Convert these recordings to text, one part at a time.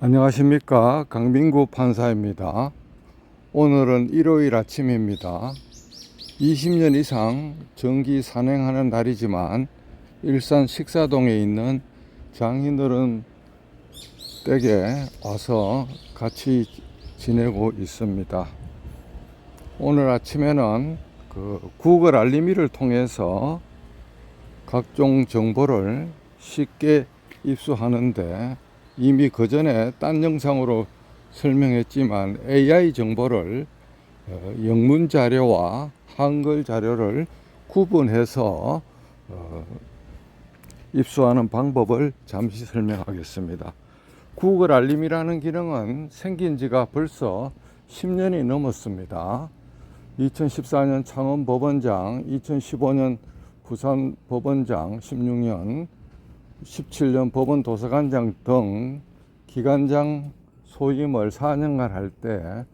안녕하십니까 강민구 판사입니다. 오늘은 일요일 아침입니다. 20년 이상 정기 산행하는 날이지만 일산 식사동에 있는 장인어른 댁에 와서 같이 지내고 있습니다. 오늘 아침에는 그 구글 알림이를 통해서 각종 정보를 쉽게 입수하는데 이미 그 전에 딴 영상으로 설명했지만 AI 정보를 어, 영문 자료와 한글 자료를 구분해서 어, 입수하는 방법을 잠시 설명하겠습니다. 구글 알림이라는 기능은 생긴 지가 벌써 10년이 넘었습니다. 2014년 창원 법원장, 2015년 부산 법원장, 16년 17년 법원 도서관장 등 기관장 소임을 4년간 할 때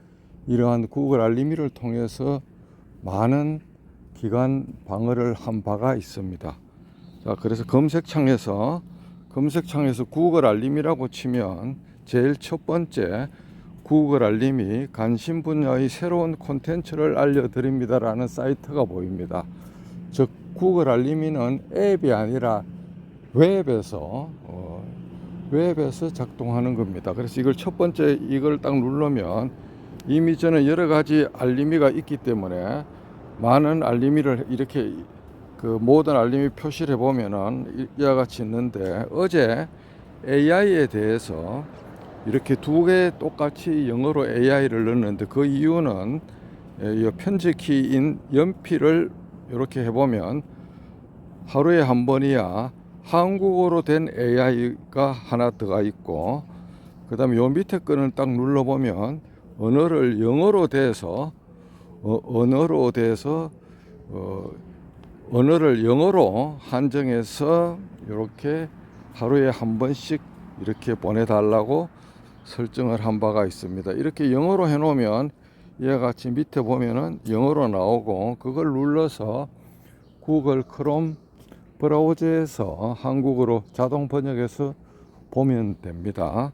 이러한 구글 알림이를 통해서 많은 기관 방어를 한 바가 있습니다. 자, 그래서 검색창에서 검색창에서 구글 알림이라고 치면 제일 첫 번째 구글 알림이 관심 분야의 새로운 콘텐츠를 알려드립니다라는 사이트가 보입니다. 즉 구글 알림이는 앱이 아니라 웹에서 어, 웹에서 작동하는 겁니다. 그래서 이걸 첫 번째 이걸 딱 누르면 이미 저는 여러 가지 알림이가 있기 때문에 많은 알림이를 이렇게 그 모든 알림이 표시를 해 보면은 이와 같이 있는데 어제 AI에 대해서 이렇게 두 개 똑같이 영어로 AI를 넣었는데 그 이유는 이 편집 키인 연필을 이렇게 해보면 하루에 한 번이야 한국어로 된 AI가 하나 들어가 있고 그 다음에 요 밑에 거는 딱 눌러보면 언어를 영어로 돼서 어, 언어로 돼서 어, 언어를 영어로 한정해서 이렇게 하루에 한 번씩 이렇게 보내달라고 설정을 한 바가 있습니다. 이렇게 영어로 해놓으면 이와 같이 밑에 보면은 영어로 나오고 그걸 눌러서 구글 크롬 브라우저에서 한국어로 자동 번역해서 보면 됩니다.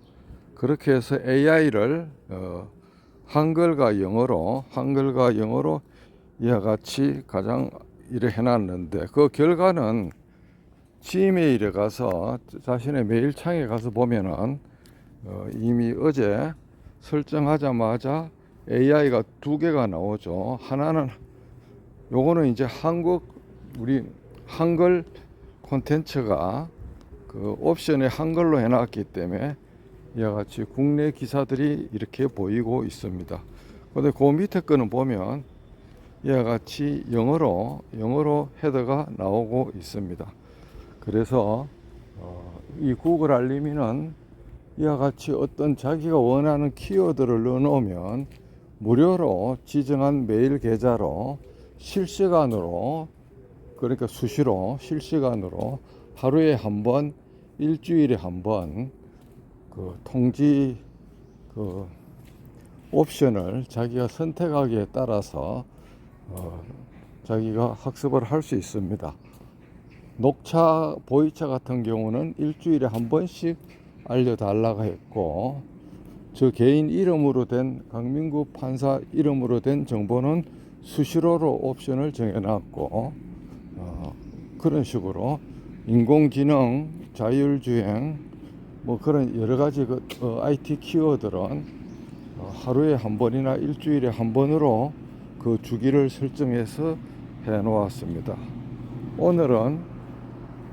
그렇게 해서 AI를 어, 한글과 영어로 한글과 영어로 이와 같이 가장 이래 해놨는데 그 결과는 지메일에 가서 자신의 메일창에 가서 보면은 어, 이미 어제 설정하자마자 AI가 두 개가 나오죠. 하나는 요거는 이제 한국 우리 한글 콘텐츠가 그 옵션에 한글로 해놨기 때문에 이와 같이 국내 기사들이 이렇게 보이고 있습니다. 근데 그 밑에 거는 보면 이와 같이 영어로 영어로 헤더가 나오고 있습니다. 그래서 어, 이 구글 알림이는 이와 같이 어떤 자기가 원하는 키워드를 넣어놓으면 무료로 지정한 메일 계좌로 실시간으로 그러니까 수시로 실시간으로 하루에 한 번, 일주일에 한 번 그 통지 그 옵션을 자기가 선택하기에 따라서 어, 자기가 학습을 할 수 있습니다. 녹차, 보이차 같은 경우는 일주일에 한 번씩 알려달라고 했고, 저 개인 이름으로 된 강민구 판사 이름으로 된 정보는 수시로로 옵션을 정해놨고, 어, 그런 식으로 인공지능, 자율주행, 뭐 그런 여러 가지 그 어, IT 키워드는 어, 하루에 한 번이나 일주일에 한 번으로 그 주기를 설정해서 해 놓았습니다. 오늘은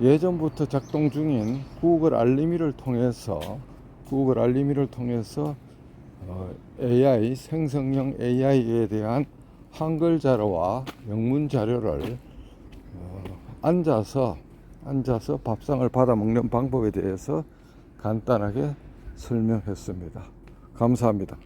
예전부터 작동 중인 구글 알림이를 통해서 구글 알림이를 통해서 어, AI 생성형 AI에 대한 한글 자료와 영문 자료를 어, 앉아서 앉아서 밥상을 받아 먹는 방법에 대해서 간단하게 설명했습니다. 감사합니다.